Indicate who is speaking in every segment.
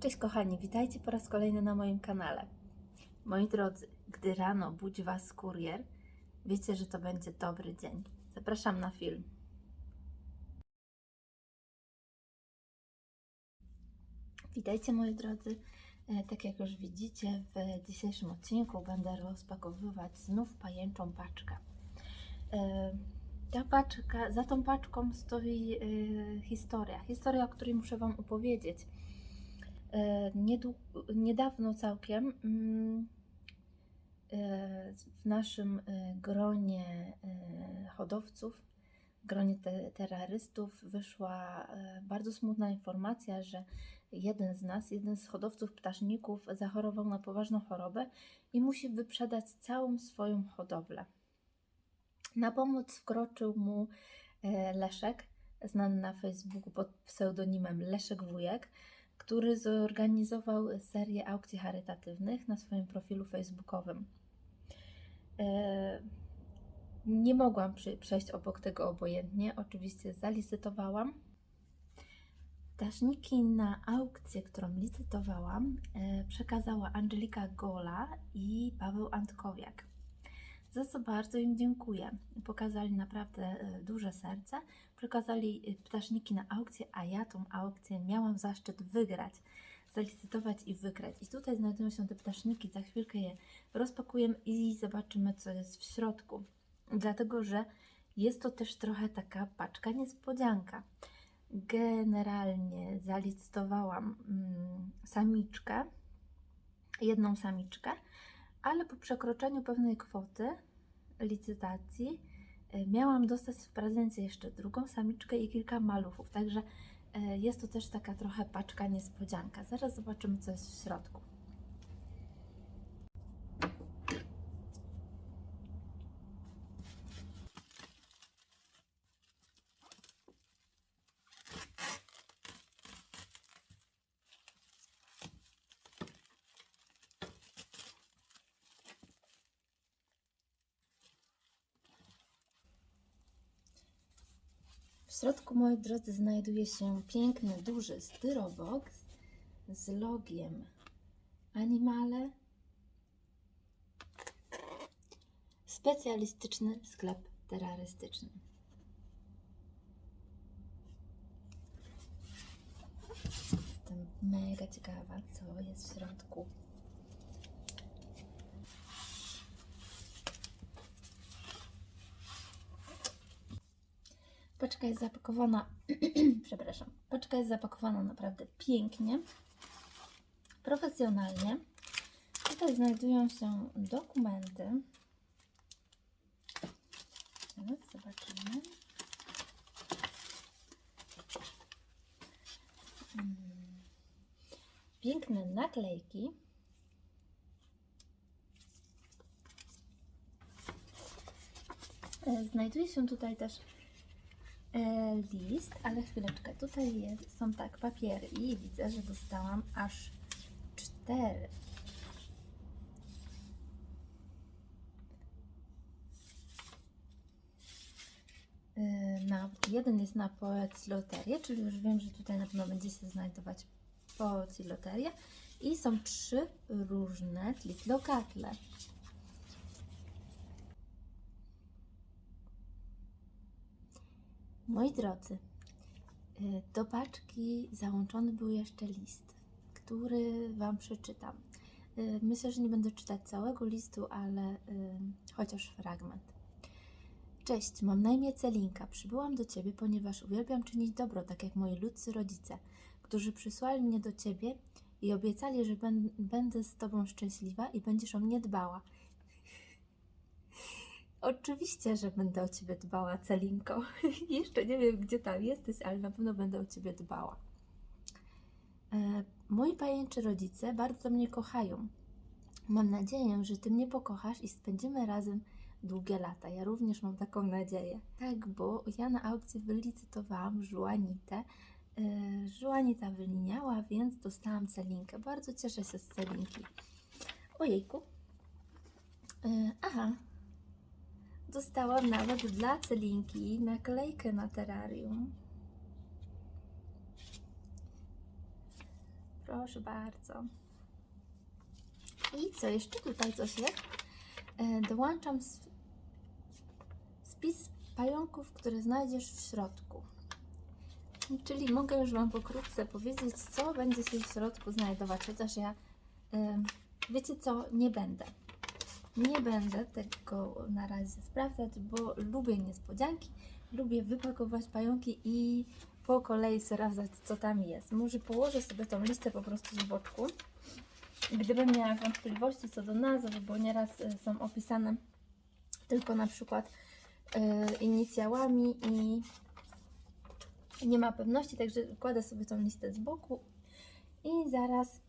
Speaker 1: Cześć kochani, witajcie po raz kolejny na moim kanale. Moi drodzy, gdy rano budzi Was kurier, wiecie, że to będzie dobry dzień. Zapraszam na film. Witajcie moi drodzy. E, Tak jak już widzicie, w dzisiejszym odcinku będę rozpakowywać znów pajęczą paczkę. E, Ta paczka, za tą paczką stoi e, historia. Historia, o której muszę Wam opowiedzieć. E, niedawno całkiem mm, e, w naszym e, gronie hodowców, gronie te, terrorystów wyszła bardzo smutna informacja, że jeden z nas, jeden z hodowców ptaszników zachorował na poważną chorobę i musi wyprzedać całą swoją hodowlę. Na pomoc wkroczył mu Leszek, znany na Facebooku pod pseudonimem Leszek Wujek, który zorganizował serię aukcji charytatywnych na swoim profilu facebookowym. E, Nie mogłam przejść obok tego obojętnie, oczywiście zalicytowałam. Ptaszniki na aukcję, którą licytowałam, e, przekazała Angelika Gola i Paweł Antkowiak. Za co bardzo im dziękuję. Pokazali naprawdę e, duże serce, przekazali e, ptaszniki na aukcję, a ja tą aukcję miałam zaszczyt wygrać, zalicytować i wygrać. I tutaj znajdują się te ptaszniki, za chwilkę je rozpakujemy i zobaczymy, co jest w środku. Dlatego, że jest to też trochę taka paczka niespodzianka. Generalnie zalicytowałam mm, samiczkę, jedną samiczkę, ale po przekroczeniu pewnej kwoty licytacji e, miałam dostać w prezencie jeszcze drugą samiczkę i kilka maluchów. Także e, jest to też taka trochę paczka niespodzianka. Zaraz zobaczymy, co jest w środku. Środku, moi drodzy, znajduje się piękny, duży styrobox z logiem Animale. Specjalistyczny sklep terrorystyczny. Jestem mega ciekawa, co jest w środku. Paczka jest zapakowana, przepraszam, paczka jest zapakowana naprawdę pięknie, profesjonalnie. Tutaj znajdują się dokumenty. Teraz zobaczymy. Mm. Piękne naklejki. E, Znajduje się tutaj też list, ale chwileczkę, tutaj jest, są tak papiery i widzę, że dostałam aż cztery. E, Na, jeden jest na poecji loterię, czyli już wiem, że tutaj na pewno będzie się znajdować poecji loteria i są trzy różne tlitlokatle. Moi drodzy, y, do paczki załączony był jeszcze list, który Wam przeczytam. Y, Myślę, że nie będę czytać całego listu, ale y, chociaż fragment. Cześć, mam na imię Celinka. Przybyłam do Ciebie, ponieważ uwielbiam czynić dobro, tak jak moi ludzcy rodzice, którzy przysłali mnie do Ciebie i obiecali, że będę z Tobą szczęśliwa i będziesz o mnie dbała. Oczywiście, że będę o Ciebie dbała, Celinko. Jeszcze nie wiem, gdzie tam jesteś, ale na pewno będę o Ciebie dbała. E, moi pajęczy rodzice bardzo mnie kochają. Mam nadzieję, że Ty mnie pokochasz i spędzimy razem długie lata. Ja również mam taką nadzieję. Tak, bo ja na aukcji wylicytowałam żuanitę. E, żuanita wyliniała, więc dostałam celinkę. Bardzo cieszę się z celinki. Ojejku. E, aha, Dostałam nawet dla Celinki naklejkę na terrarium. Proszę bardzo. I co, jeszcze tutaj coś jest? E, Dołączam spis pająków, które znajdziesz w środku. Czyli mogę już Wam pokrótce powiedzieć, co będzie się w środku znajdować, chociaż ja, em, wiecie co, nie będę. Nie będę tego na razie sprawdzać, bo lubię niespodzianki, lubię wypakować pająki i po kolei sprawdzać, co tam jest. Może położę sobie tą listę po prostu z boczku. Gdybym miała wątpliwości co do nazw, bo nieraz y, są opisane tylko na przykład y, inicjałami i nie ma pewności, także kładę sobie tą listę z boku i zaraz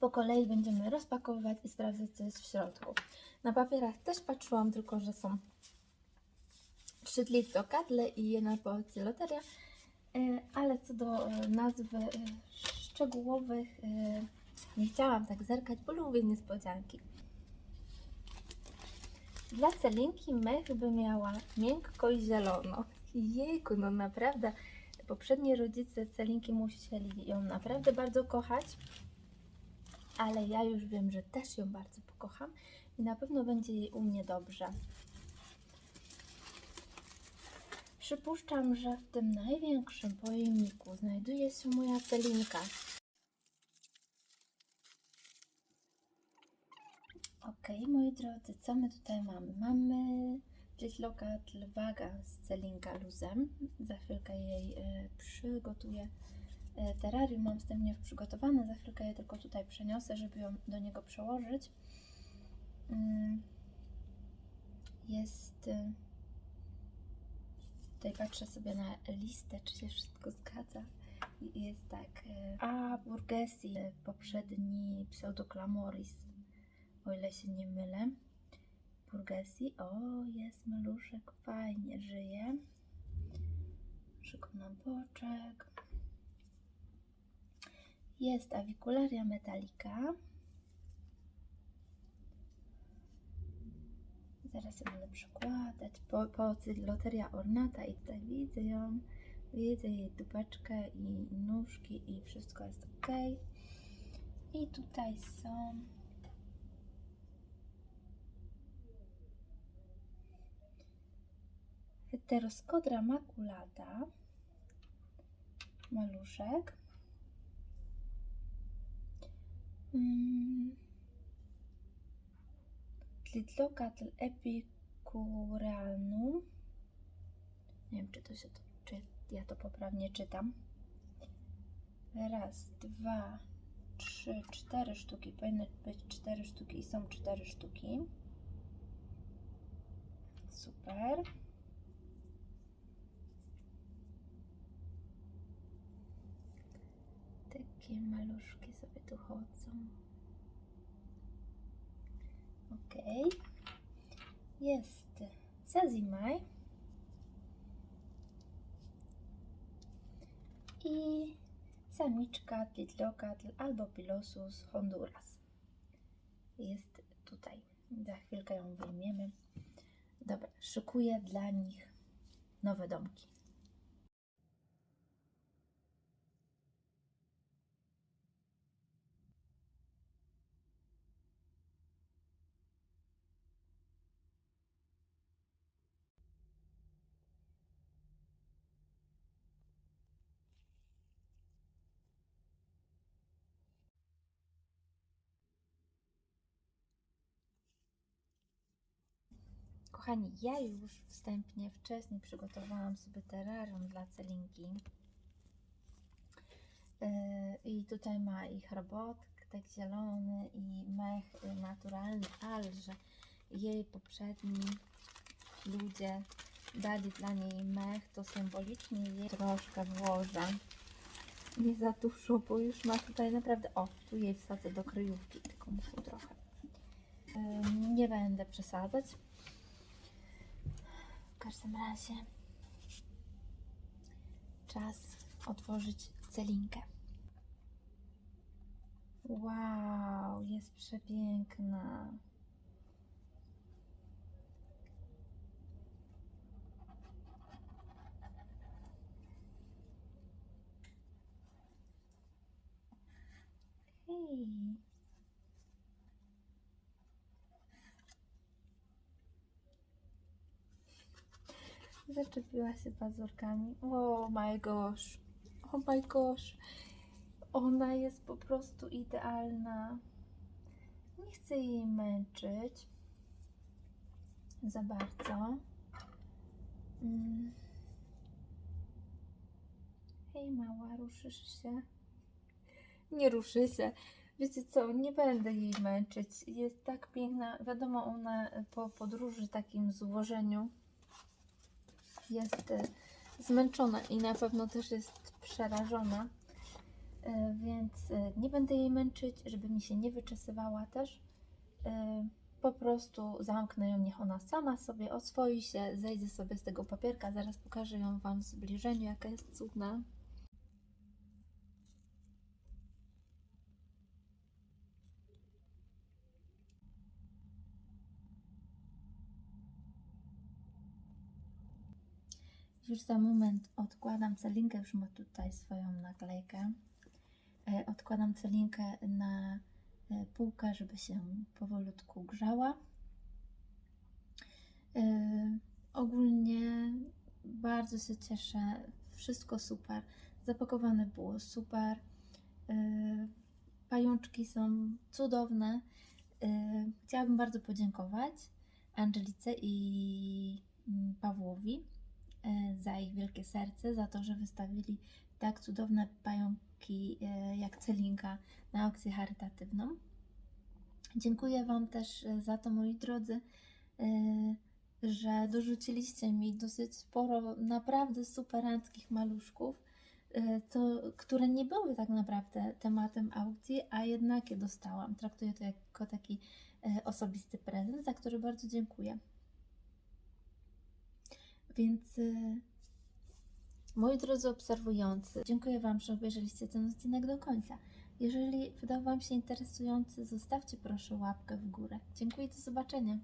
Speaker 1: po kolei będziemy rozpakowywać i sprawdzać, co jest w środku. Na papierach też patrzyłam, tylko że są szydli to kadle i jedna poecja loteria, E, ale co do e, nazw e, szczegółowych nie chciałam tak zerkać, bo lubię niespodzianki. Dla celinki mech by miała miękko i zielono. Jejku, no naprawdę, poprzedni rodzice celinki musieli ją naprawdę bardzo kochać, ale ja już wiem, że też ją bardzo pokocham i na pewno będzie jej u mnie dobrze. Przypuszczam, że w tym największym pojemniku znajduje się moja celinka. Ok, moi drodzy, co my tutaj mamy? Mamy Litlokat Lwaga z celinka luzem. Za chwilkę jej e, przygotuję. E, terrarium mam wstępnie już przygotowane, za chwilkę je tylko tutaj przeniosę, żeby ją do niego przełożyć. Mm, Jest... E, Tutaj patrzę sobie na listę, czy się wszystko zgadza. Jest tak. e, A Burgesi, poprzedni Pseudoklamoris, o ile się nie mylę. Burgesi, o jest maluszek, fajnie żyje. Szyku na boczek. Jest Avicularia metallica. Zaraz ją będę przykładać. Po, po loteria ornata i tutaj widzę ją. Widzę jej dupeczkę i nóżki i wszystko jest ok. I tutaj są Heteroskodra maculata. Maluszek. Mm. Tlitlocat epicureanum. Nie wiem, czy to się to, czy ja to poprawnie czytam. Raz, dwa, trzy, cztery sztuki. Powinny być cztery sztuki i są cztery sztuki. Super. Takie maluszki sobie tu chodzą. Ok. Jest Sazimaj. I samiczka Titlocatl albo Pilosus Honduras. Jest tutaj. Za chwilkę ją wyjmiemy. Dobra, szykuję dla nich nowe domki. Kochani, ja już wstępnie wcześniej przygotowałam sobie terrarium dla celinki. Yy, I tutaj ma i herbotek, tak zielony, i mech naturalny, ale że jej poprzedni ludzie dali dla niej mech, to symbolicznie jej troszkę włożę. Nie za dużo, bo już ma tutaj naprawdę. O, tu jej wsadzę do kryjówki, tylko muszę trochę. Yy, nie będę przesadzać. Każdym razie czas otworzyć celinkę. Wow, jest przepiękna. Zaczepiła się pazurkami. Oh my gosh. Oh my gosh. Ona jest po prostu idealna. Nie chcę jej męczyć za bardzo. Mm. Hej mała, ruszysz się? Nie ruszy się. Wiecie co, nie będę jej męczyć. Jest tak piękna. Wiadomo, ona po podróży, takim złożeniu jest e, zmęczona i na pewno też jest przerażona. E, Więc e, nie będę jej męczyć, żeby mi się nie wyczesywała też. Po prostu zamknę ją, niech ona sama sobie oswoi się, zejdzie sobie z tego papierka. Zaraz pokażę ją Wam w zbliżeniu, jaka jest cudna. Już za moment odkładam celinkę, już ma tutaj swoją naklejkę. E, Odkładam celinkę na e, półkę, żeby się powolutku grzała. E, Ogólnie bardzo się cieszę. Wszystko super. Zapakowane było super. Pajączki są cudowne. Chciałabym bardzo podziękować Angelice i mm, Pawłowi za ich wielkie serce, za to, że wystawili tak cudowne pająki e, jak Celinka na aukcję charytatywną. Dziękuję Wam też e, za to, moi drodzy, e, że dorzuciliście mi dosyć sporo naprawdę superanckich maluszków, e, to, które nie były tak naprawdę tematem aukcji, a jednak je dostałam. Traktuję to jako taki e, osobisty prezent, za który bardzo dziękuję. Więc y, moi drodzy obserwujący, dziękuję Wam, że obejrzeliście ten odcinek do końca. Jeżeli wydał Wam się interesujący, zostawcie proszę łapkę w górę. Dziękuję, do zobaczenia.